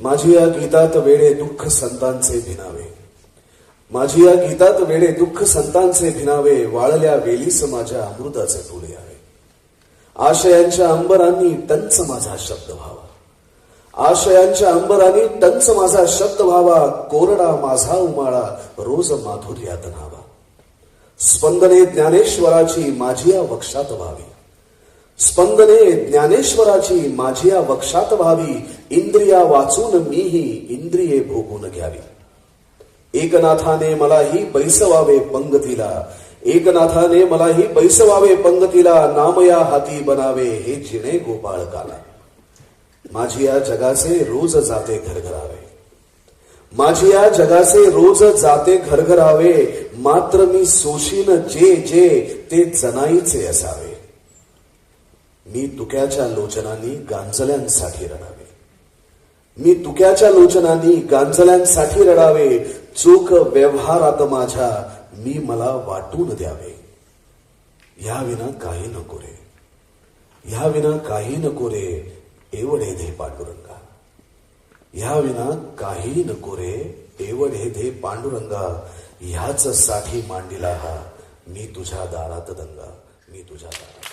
माझी या गीतात वेडे दुःख संतांचे भिनावे. माझी या गीतात वेडे दुःख संतांचे भिनावे वाळल्या वेलीस माझ्या अमृताचे फुले आहे आशयांच्या अंबरांनी टंच माझा शब्द व्हावा. आशयांच्या अंबरांनी टंच माझा शब्द व्हावा. कोरडा माझा उमाळा रोज माधुर्यात न्हावा. स्पंदने ज्ञानेश्वराची माझी या वक्षात व्हावी. स्पंदने ज्ञानेश्वराची माझी या वक्षात व्हावी इंद्रिया वाचून मीही इंद्रिये भोगून घ्यावी. एकनाथाने मलाही बैसवावे पंगतीला एकनाथाने मलाही बैसवावे पंगतीला नामया हाती बनावे हे जिणे गोपाळकाला. माझी या जगाचे रोज जाते घरघरावे. माझी या जगाचे रोज जाते घरघरावे मात्र मी सोशीन जे जे ते जनाईचे असावे. मी तुक्याच्या लोचनांनी गांजल्यांसाठी रडावे. मी तुक्याच्या लोचनांनी गांजल्यांसाठी रडावे. चूक व्यवहारात माझ्या मी मला वाटून द्यावे. या विना काही नको रे. ह्या विना काही नको रे एवढे धे पांडुरंगा. ह्या विना काही नको रे एवढे धे पांडुरंगा. ह्याच साठी मांडिला हा मी तुझ्या दारात दंगा मी तुझ्या दारात